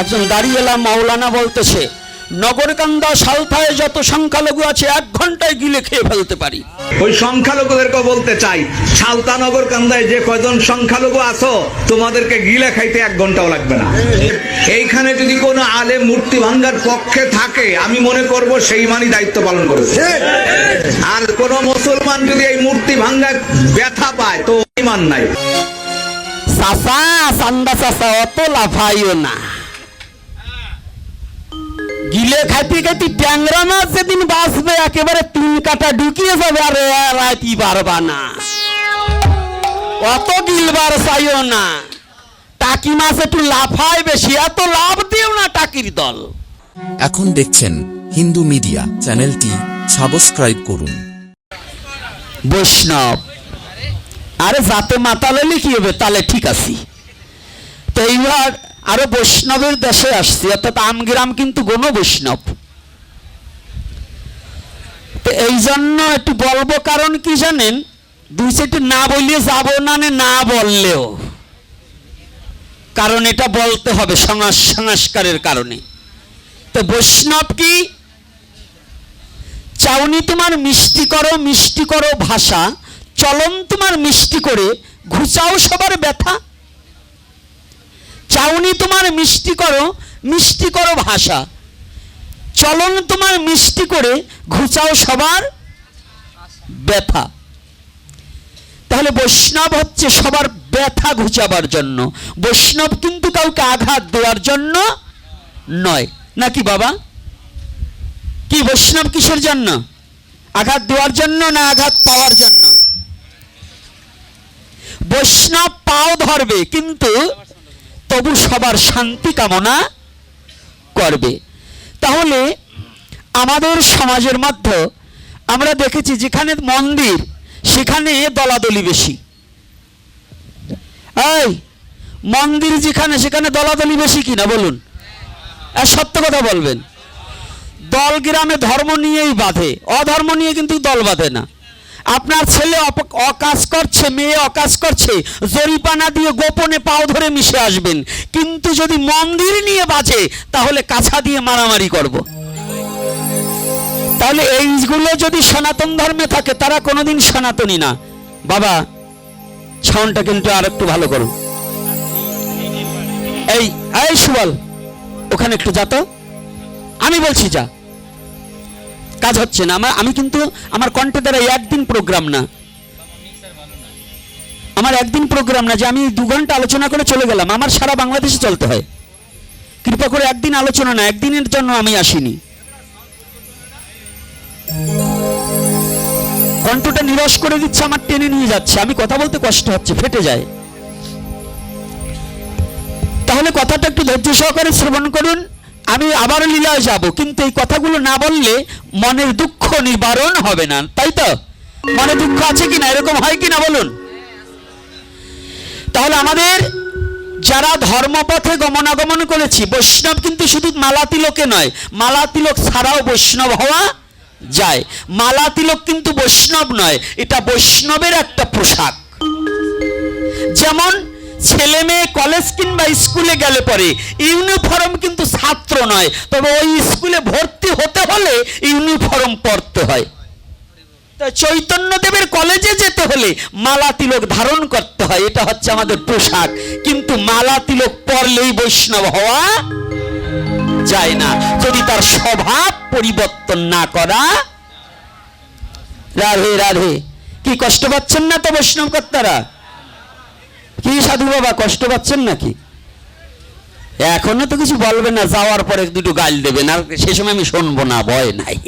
একজন দাঁড়িয়েলা মাওলানা বলতেছে নগরকান্দা সালথায় যত সংখ্যালঘু আছে এক ঘন্টায় গিলে খেয়ে ফেলতে পারি। ওই সংখ্যালঘুদেরকে বলতে চাই সালতানগর কান্দায় যে কয়জন সংখ্যালঘু আছো তোমাদেরকে গিলে খাইতে এক ঘন্টাও লাগবে না। এইখানে যদি কোনো আলে মূর্তি ভাঙ্গার পক্ষে থাকে আমি মনে করব সেই মানই দায়িত্ব পালন করেছে। আর কোন মুসলমান যদি এই মূর্তি ভাঙ্গা ব্যথা পায় তো ইমান নাই। চাষা চান্দা চাষা অত লাফাইও না। গিলে খাইতে খাইতে ট্যাংরা মাছ যেদিন বাঁচবে একেবারে তিন কাটা ঢুকিয়ে যাবে আর রাতি পারবা না। অত গিলবার চাইও না। টাকি মাছ একটু লাফায় বেশি এত লাভ দিও না টাকির দল। এখন দেখছেন হিন্দু মিডিয়া চ্যানেলটি সাবস্ক্রাইব করুন। বৈষ্ণব আরে যাতে মাতালে কি হবে তাহলে ঠিক আছি। তো এইবার আরও বৈষ্ণবের দেশে আসছি, অর্থাৎ আমগ্রাম কিন্তু গণ বৈষ্ণব তো এই জন্য একটু বলব কারণ কি জানেন? দুই সেটি না বলিয়ে যাব না নে বললেও। কারণ এটা বলতে হবে সংস- সংস্কারের কারণে। তো বৈষ্ণব কি? চাউনি তোমার মিষ্টি করো মিষ্টি করো ভাষা, চলন তোমার মিষ্টি করে, ঘুচাও সবার ব্যথা। চাউনি তোমার মিষ্টি করো মিষ্টি করো ভাষা। চলন তোমার মিষ্টি করে, ঘুচাও সবার ব্যথা। তাহলে বৈষ্ণব হচ্ছে সবার ব্যথা ঘুচাবার জন্য। বৈষ্ণব কিন্তু কাউকে আঘাত দেওয়ার জন্য নয়। নাকি বাবা? কি বৈষ্ণব কিসের জন্য? আঘাত দেওয়ার জন্য না আঘাত পাওয়ার জন্য? বৈষ্ণব পাও ধরবে, কিন্তু তবু সবার শান্তি কামনা করবে। তাহলে আমাদের সমাজের মধ্যে আমরা দেখেছি যেখানে মন্দির, সেখানে দলাদলি বেশি। এই, মন্দির যেখানে, সেখানে দলাদলি বেশি কিনা বলুন। আর সত্য কথা বলবেন। দল গ্রামে ধর্ম নিয়েই বাঁধে, অধর্ম নিয়ে কিন্তু দল বাঁধে না। আপনার ছেলে অকাজ করছে, মেয়ে অকাজ করছে জরিপানা দিয়ে গোপনে পাও ধরে মিশে আসবেন। কিন্তু যদি মন্দির নিয়ে বাজে, তাহলে কাছা দিয়ে মারামারি করব। তাহলে এইগুলো যদি সনাতন ধর্মে থাকে, তারা কোনোদিন সনাতনী না। বাবা, ছাউনটা কিন্তু আর একটু ভালো করুন এই এই সুবল, ওখানে একটু যা তো। আমি বলছি যা। কাজ হচ্ছে না। আমার আমি কিন্তু আমার কণ্ঠে দ্বারা একদিন প্রোগ্রাম না। আমার একদিন প্রোগ্রাম না যে আমি দু ঘণ্টা আলোচনা করে চলে গেলাম। আমার সারা বাংলাদেশে চলতে হয়। কৃপা করে একদিন আলোচনা না, একদিনের জন্য আমি আসিনি। কণ্ঠটা নিরস করে দিচ্ছে, আমার টেনে নিয়ে যাচ্ছে। আমি কথা বলতে কষ্ট হচ্ছে, ফেটে যায়। তাহলে কথাটা একটু ধৈর্য সহকারে শ্রবণ করুন। আমি আবার লীলায় যাব, কিন্তু এই কথাগুলো না বললে মনের দুঃখ নিবারণ হবে না, তাই তো? মনে দুঃখ আছে কিনা, এরকম হয় কিনা বলুন? তাহলে আমাদের যারা ধর্মপথে গমনাগমন করেছি, বৈষ্ণব কিন্তু শুধু মালা তিলকে নয় মালা তিলক ছাড়াও বৈষ্ণব হওয়া যায়। মালা তিলক কিন্তু বৈষ্ণব নয়, এটা বৈষ্ণবের একটা পোশাক। যেমন ছেলে মেয়ে কলেজ কিংবা স্কুলে গেলে পরে ইউনিফর্ম কিন্তু ছাত্র নয়। তবে ওই স্কুলে ভর্তি হতে হলে ইউনিফর্ম পরতে হয়। চৈতন্যদেবের কলেজে যেতে হলে মালা তিলক ধারণ করতে হয়। এটা হচ্ছে আমাদের পোশাক। কিন্তু মালা তিলক পরলেই বৈষ্ণব হওয়া যায় না। যদি তার স্বভাব পরিবর্তন না করা রাধে রাধে। কি কষ্ট পাচ্ছেন না তো বৈষ্ণব কর্তারা? কি সাধু বাবা, কষ্ট পাচ্ছেন নাকি? এখনও তো কিছু বলবে না, যাওয়ার পরে দুটো গাল দেবেন, আর সে সময় আমি শুনব না, ভয় নাই।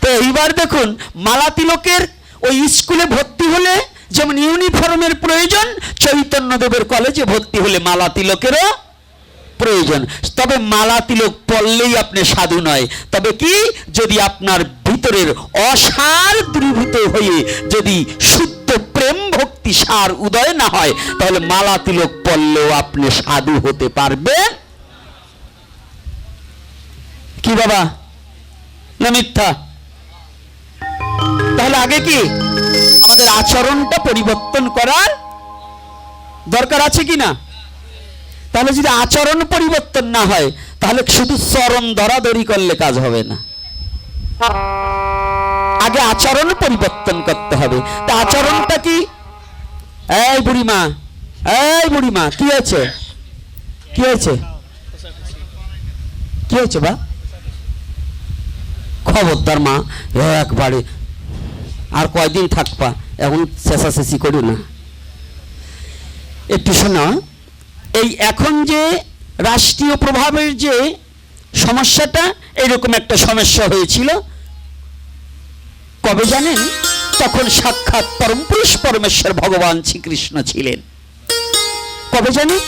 তো এইবার দেখুন মালা তিলকের ওই স্কুলে ভর্তি হলে যেমন ইউনিফর্মের প্রয়োজন, চৈতন্যদেবের কলেজে ভর্তি হলে মালা তিলকেরও প্রয়োজন। তবে মালা তিলক পড়লেই আপনি সাধু নয়। তবে কি? যদি আপনার ভিতরের অসার দূরীভূত হয়ে যদি শুদ্ধ প্রেম ভক্তি সার উদয় না হয়, তাহলে মালা তিলক পড়লেও আপনি সাধু হতে পারবেন। কি বাবা? না মিথ্যা? তাহলে আগে কি? আমাদের আচরণটা পরিবর্তন করার দরকার আছে কি না? তাহলে যদি আচরণ পরিবর্তন না হয়, তাহলে শুধু চরণ ধরাধরি করলে কাজ হবে না। আগে আচরণ পরিবর্তন করতে হবে। তা আচরণটা কি? এই বুড়িমা এই বুড়িমা, কি হয়েছে? কি হয়েছে? কি হয়েছে বা? খবরদার মা একবারে আর কয়দিন থাকবা? এখন চেঁচাচেঁচি করি না। একটু শোনা, এই এখন যে রাষ্ট্রীয় প্রভাবের যে সমস্যাটা, এরকম একটা সমস্যা হয়েছিল। কবে জানেন? তখন সাক্ষাৎ পরম পুরুষ পরমেশ্বর ভগবান শ্রীকৃষ্ণ ছিলেন। কবে জানেন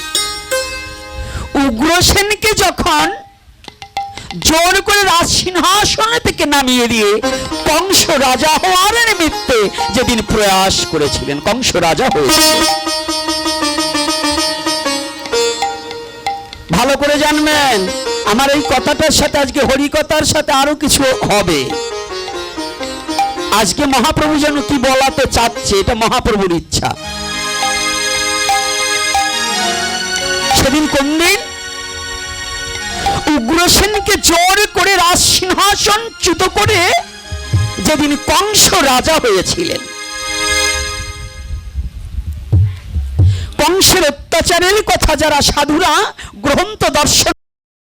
উগ্রসেনকে যখন জোর করে রাজ সিংহাসন থেকে নামিয়ে দিয়ে কংস রাজা হওয়ার নিমিত্তে যেদিন প্রয়াস করেছিলেন, কংস রাজা হয়েছিলেন। ভালো করে জানবেন, আমার এই কথাটার সাথে আজকে হরিকথার সাথে আরও কিছু হবে। আজকে মহাপ্রভু যেন কি বলাতে চাচ্ছে, এটা মহাপ্রভুর ইচ্ছা। সেদিন কোন দিন উগ্রসেনকে জোর করে রাজ সিংহাসন চ্যুত করে যেদিন কংস রাজা হয়েছিলেন। কংসের অত্যাচারের কথা যারা সাধুরা গ্রন্থ দর্শন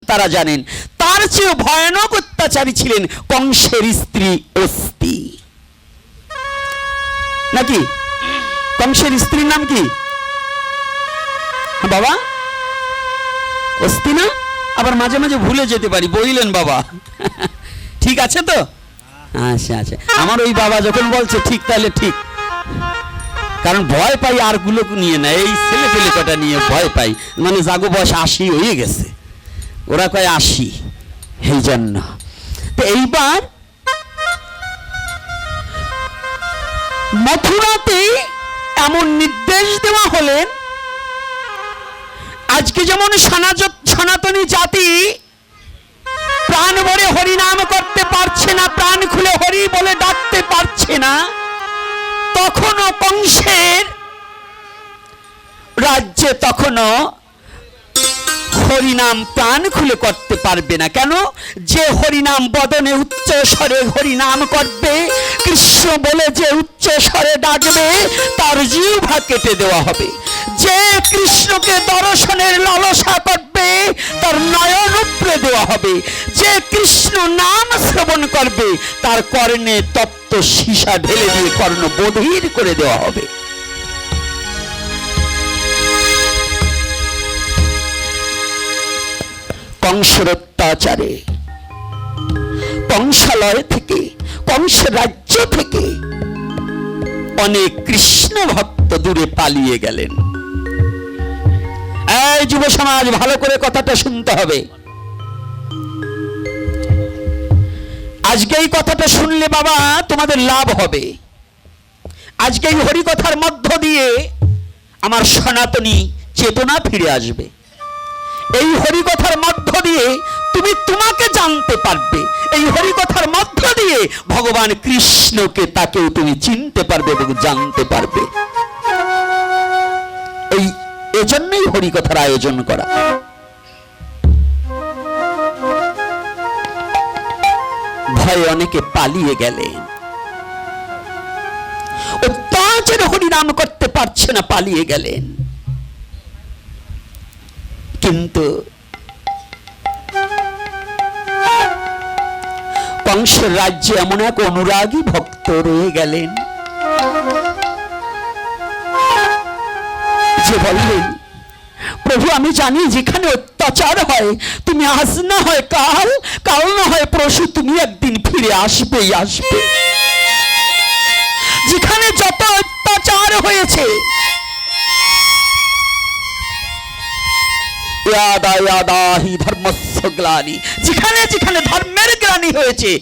তারা জানেন, তার চেয়ে ভয়ানক অত্যাচারী ছিলেন কংসের স্ত্রী অস্তি নাকি? কংসের স্ত্রীর নাম কি? বাবা? অস্তি না আবার মাঝে মাঝে ভুলে যেতে পারি, বইলেন বাবা। ঠিক আছে তো? আচ্ছা আচ্ছা। আমার ওই বাবা যখন বলছে, ঠিক তাহলে ঠিক। কারণ ভয় পাই আরগুলো নিয়ে না, এই ছেলে পেলে কটা নিয়ে ভয় পাই। মানে জাগো বয়স আশি হয়ে গেছে। ওরা কয় আশি। এই জন্য। তো এইবার মথুরাতে এমন নির্দেশ দেওয়া হলেন, আজকে যেমন সনাতনী জাতি প্রাণ ভরে হরিনাম করতে পারছে না, প্রাণ খুলে হরি বলে ডাকতে পারছে না, তখনও কংসের রাজ্যে তখনও হরিনাম প্রাণ খুলে করতে পারবে না কেন? যে হরিনাম বদনে উচ্চ স্বরে হরিনাম করবে, কৃষ্ণ বলে যে উচ্চ স্বরে ডাকবে, তার জিহ্বা কেটে দেওয়া হবে। যে কৃষ্ণকে দর্শনের লালসা করবে, তার নয়ন উপড়ে দেওয়া হবে। যে কৃষ্ণ নাম শ্রবণ করবে, তার কর্ণে তত্ত্ব সীসা ঢেলে দিয়ে কর্ণ বধির করে দেওয়া হবে। কংসের অত্যাচারে কংসালয় থেকে কংসের রাজ্য থেকে অনেক কৃষ্ণ ভক্ত দূরে পালিয়ে গেলেন। এই যুব সমাজ, ভালো করে কথাটা শুনতে হবে। আজকে এই কথাটা শুনলে বাবা, তোমাদের লাভ হবে। আজকে এই হরিকথার মধ্য দিয়ে আমার সনাতনী চেতনা ফিরে আসবে। এই হরিকথার মধ্য দিয়ে তুমি তোমাকে জানতে পারবে। এই হরিকথার মধ্য দিয়ে ভগবান কৃষ্ণকে তাকেও তুমি চিনতে পারবে এবং জানতে পারবে। এই এজন্যই হরিকথার আয়োজন করা। ভয়ে অনেকে পালিয়ে গেলেন। অত্যাচার হরিনাম করতে পারছে না, পালিয়ে গেলেন। কিন্তু কংসের রাজ্যে এমন এক অনুরাগী ভক্ত রয়ে গেলেন। যে বললেন, প্রভু, আমি জানি যেখানে অত্যাচার হয়, তুমি আজ না হয় কাল কাল না হয় পরশু তুমি একদিন ফিরে আসবেই আসবে। যেখানে যত অত্যাচার হয়েছে ইয়াদা ইয়াদা হি ধর্মস্য গ্লানি। যেখানে যেখানে ধর্মের গ্লানি হয়েছে।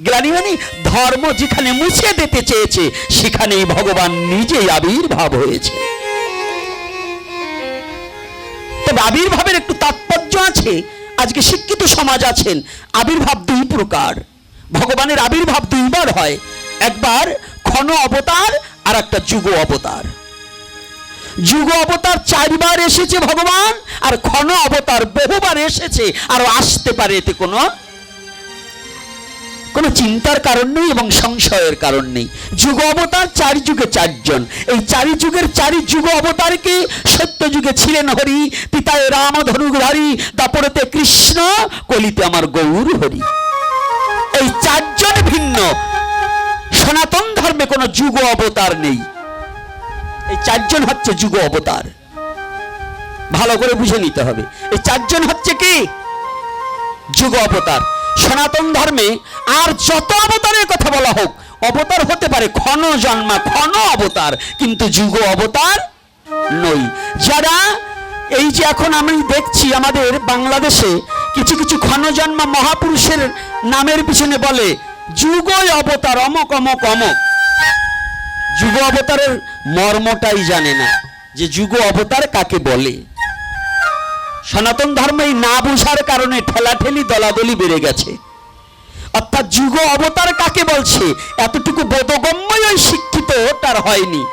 গ্লানি মানে ধর্ম যেখানে মুছে দিতে চেয়েছে, সেখানেই ভগবান নিজেই আবির্ভাব হয়েছে। তবে আবির্ভাবের একটু তাৎপর্য আছে। আজকে শিক্ষিত সমাজ আছেন, আবির্ভাব দুই প্রকার। ভগবানের আবির্ভাব দুইবার হয়। একবার ক্ষণ অবতার আর একটা যুগ অবতার। যুগ অবতার চারবার এসেছে ভগবান, আর ক্ষণ অবতার বহুবার এসেছে, আরও আসতে পারে এতে কোনো কোনো চিন্তার কারণ নেই এবং সংশয়ের কারণ নেই। যুগ অবতার চারি যুগে চারজন। এই চারি যুগের চারি যুগ অবতারকে সত্য যুগে ছিলেন হরি, পিতায় রাম ধনুধারী দাপরতে কৃষ্ণ, কলিতে আমার গৌর হরি। এই চারজন ভিন্ন। সনাতন ধর্মে কোনো যুগ অবতার নেই। এই চারজন হচ্ছে যুগ অবতার। ভালো করে বুঝে নিতে হবে। এই চারজন হচ্ছে কি? যুগ অবতার। সনাতন ধর্মে আর যত অবতারের কথা বলা হোক, অবতার হতে পারে ক্ষণ জন্মা, ক্ষণ অবতার, কিন্তু যুগ অবতার নই। যারা এই যে এখন আমি দেখছি আমাদের বাংলাদেশে কিছু কিছু ক্ষণ জন্মা মহাপুরুষের নামের পিছনে বলে যুগ অবতার অমক অমক অমক। যুগ অবতারের মর্মটাই জানে না যে যুগ অবতার কাকে বলে। সনাতন ধর্ম এই না বুঝার কারণে ঠেলাঠেলি দলাদলি বেড়ে গেছে। অর্থাৎ যুগ অবতার কাকে বলছে, এতটুকু বোধগম্যই ওই শিক্ষিত তার হয়নি।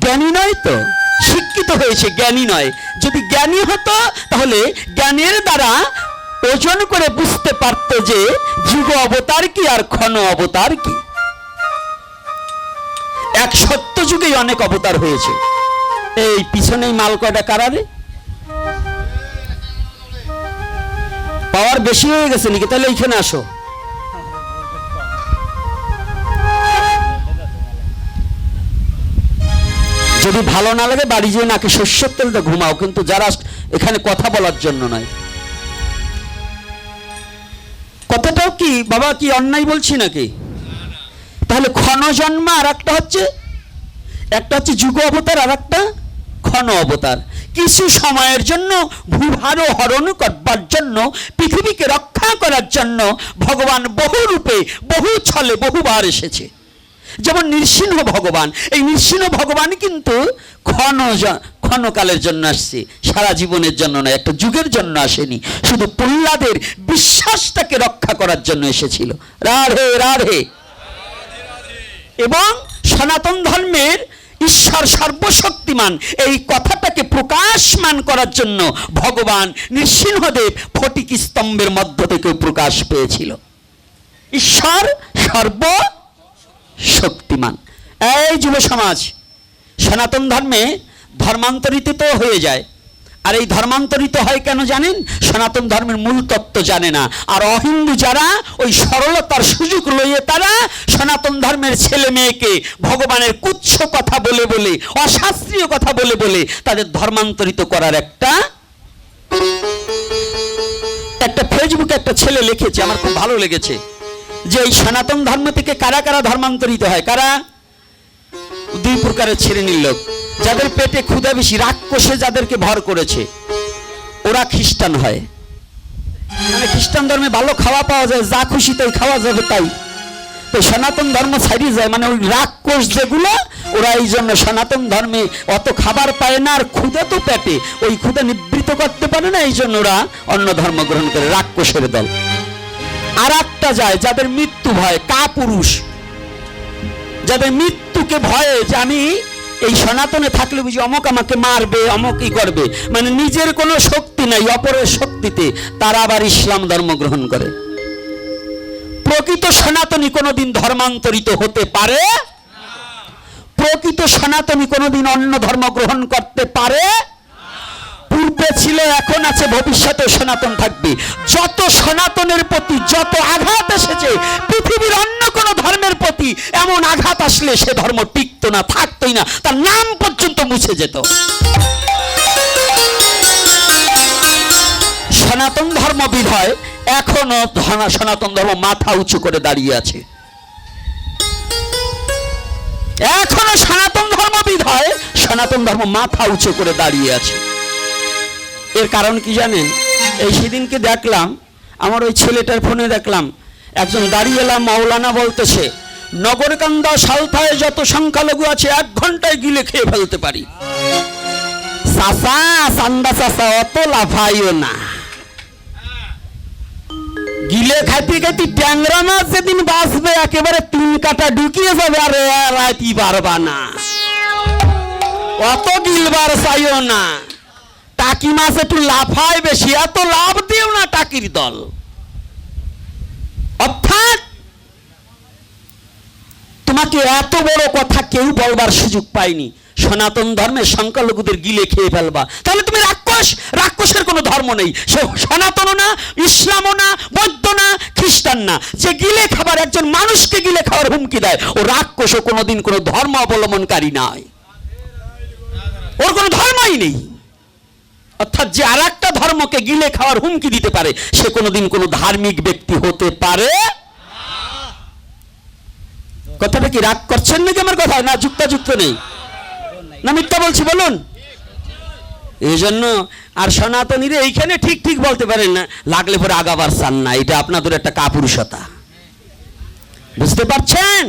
জ্ঞানী নয় তো? শিক্ষিত হয়েছে, জ্ঞানী নয়। যদি জ্ঞানী হতো, তাহলে জ্ঞানের দ্বারা ওজন করে বুঝতে পারত যে যুগ অবতার কি আর ক্ষণ অবতার কি। এক সত্য যুগেই অনেক অবতার হয়েছে। এই পিছনেই মাল কয়টা? কারারে পাওয়ার বেশি হয়ে গেছে নাকি? তাহলে এইখানে আসো। যদি ভালো না লাগে, বাড়ি যেয়ে নাকি শস্যের তেলটা ঘুমাও, কিন্তু যারা এখানে কথা বলার জন্য নয়। কথাটাও কি? বাবা, কি অন্যায় বলছি নাকি? তাহলে ক্ষণ জন্ম আর একটা হচ্ছে একটা হচ্ছে যুগ অবতার, আর একটা ক্ষণ অবতার। কিছু সময়ের জন্য ভূভার হরণ করবার জন্য, পৃথিবীকে রক্ষা করার জন্য ভগবান বহু রূপে বহু ছলে বহুবার এসেছে। যেমন নৃসিংহ ভগবান, এই নৃসিংহ ভগবান কিন্তু ক্ষণ ক্ষণকালের জন্য আসছে, সারা জীবনের জন্য নয়, একটা যুগের জন্য আসেনি। শুধু প্রহ্লাদের বিশ্বাসটাকে রক্ষা করার জন্য এসেছিল। রাধে রাধে। এবং সনাতন ধর্মের ঈশ্বর সর্বশক্তিমান। এই কথাটাকে প্রকাশমান করার জন্য ভগবান নৃসিংহদেব ফটিক স্তম্ভের মধ্য থেকে প্রকাশ পেয়েছিল। ঈশ্বর সর্ব শক্তিমান এই যুব সমাজ সনাতন ধর্মে ধর্মান্তরিত হয়ে যায় আর এই ধর্মান্তরিত হয় কেন জানেন? সনাতন ধর্মের মূল তত্ত্ব জানে না। আর অহিন্দু যারা, ওই সরলতার সুযোগ লইয়ে তারা সনাতন ধর্মের ছেলে মেয়েকে ভগবানের কুচ্ছ কথা বলে বলে, অশাস্ত্রীয় কথা বলে বলে তাদের ধর্মান্তরিত করার একটা একটা ফেসবুকে একটা ছেলে লিখেছে, আমার খুব ভালো লেগেছে, যে এই সনাতন ধর্ম থেকে কারা কারা ধর্মান্তরিত হয়? কারা? দুই প্রকারের শ্রেণির লোক যাদের পেটে ক্ষুধা বেশি, রাক্ষসে যাদেরকে ভর করেছে, ওরা খ্রিস্টান হয়। মানে খ্রিস্টান ধর্মে ভালো খাওয়া পাওয়া যায়, যা খুশি তাই খাওয়া যাবে তাই। তো সনাতন ধর্ম ছাড়িয়ে যায় মানে ওই রাক্ষস যেগুলো, ওরা এই জন্য সনাতন ধর্মে অত খাবার পায় না, আর ক্ষুধা তো পেটে। ওই ক্ষুধা নিবৃত করতে পারে না, এই জন্য ওরা অন্য ধর্ম গ্রহণ করে, রাক্ষসের দল। আর একটা যায়, যাদের মৃত্যু ভয় কা পুরুষ যাদের মৃত্যুকে ভয়ে যে আমি এই সনাতনে থাকলে বুঝি অমক আমাকে মারবে অমকই করবে। মানে নিজের কোনো শক্তি নাই, অপরের শক্তিতে তারা আবার ইসলাম ধর্ম গ্রহণ করে। প্রকৃত সনাতনী কোনোদিন ধর্মান্তরিত হতে পারে? প্রকৃত সনাতনী কোনোদিন অন্য ধর্ম গ্রহণ করতে পারে? পূর্বে ছিল, এখন আছে ভবিষ্যতে সনাতন থাকবে। যত সনাতনের প্রতি যত আঘাত এসেছে, পৃথিবীর অন্য প্রতি এমন আঘাত আসলে সে ধর্ম টিকতো না, থাকতোই না। তার নাম পর্যন্ত মুছে যেত। সনাতন ধর্ম বিধয় এখনও সনাতন ধর্ম মাথা উঁচু করে দাঁড়িয়ে আছে। এখনও সনাতন ধর্ম বিধয় সনাতন ধর্ম মাথা উঁচু করে দাঁড়িয়ে আছে। এর কারণ কি জানেন? এই সেদিনকে দেখলাম, আমার ওই ছেলেটার ফোনে দেখলাম, একজন দাঁড়িয়ে এলাম, মাওলানা বলতেছে নগরকান্দা সালথায় যত সংখ্যালঘু আছে, এক ঘন্টায় গিলে খেয়ে ফেলতে পারি। চাষা চান্দা চাষা অত লাফাইও না। গিলে খাইতে খাইতে ট্যাংরা মাছ যেদিন বাঁচবে, একেবারে তিন কাটা ঢুকিয়ে যাবে, আর রাতি পারবা না। অত গিলবার চাইও না। টাকি মাছ একটু লাফায় বেশি, এত লাভ দিও না টাকির দল অর্থাৎ তোমাকে এত বড় কথা কেউ বলবার সুযোগ পায়নি। সনাতন ধর্মের সংখ্যালঘুদের গিলে খেয়ে ফেলবা। তাহলে তুমি রাক্ষস? রাক্ষসের কোনো ধর্ম নেই। সে সনাতনও না, ইসলামও না, বৌদ্ধ না, খ্রিস্টান না। যে গিলে খাবার, একজন মানুষকে গিলে খাওয়ার হুমকি দেয়, ও রাক্ষসও কোনোদিন কোনো ধর্ম অবলম্বনকারী নয় ওর কোনো ধর্মই নেই। অর্থাৎ যে আর একটা ধর্মকে গিলে খাওয়ার হুমকি দিতে পারে, সে কোনোদিন কোনো ধার্মিক ব্যক্তি হতে পারে কথাটা কি রাগ করছেন নাকি আমার কথা? না, যুক্তাযুক্ত নেই। না, মিথ্যা বলছি, বলুন। এই জন্য আর সনাতনীরা এইখানে ঠিক ঠিক বলতে পারেন না, লাগলে পরে আগাবার চান না, এটা আপনাদের একটা কাপুরুষতা। বুঝতে পারছেন?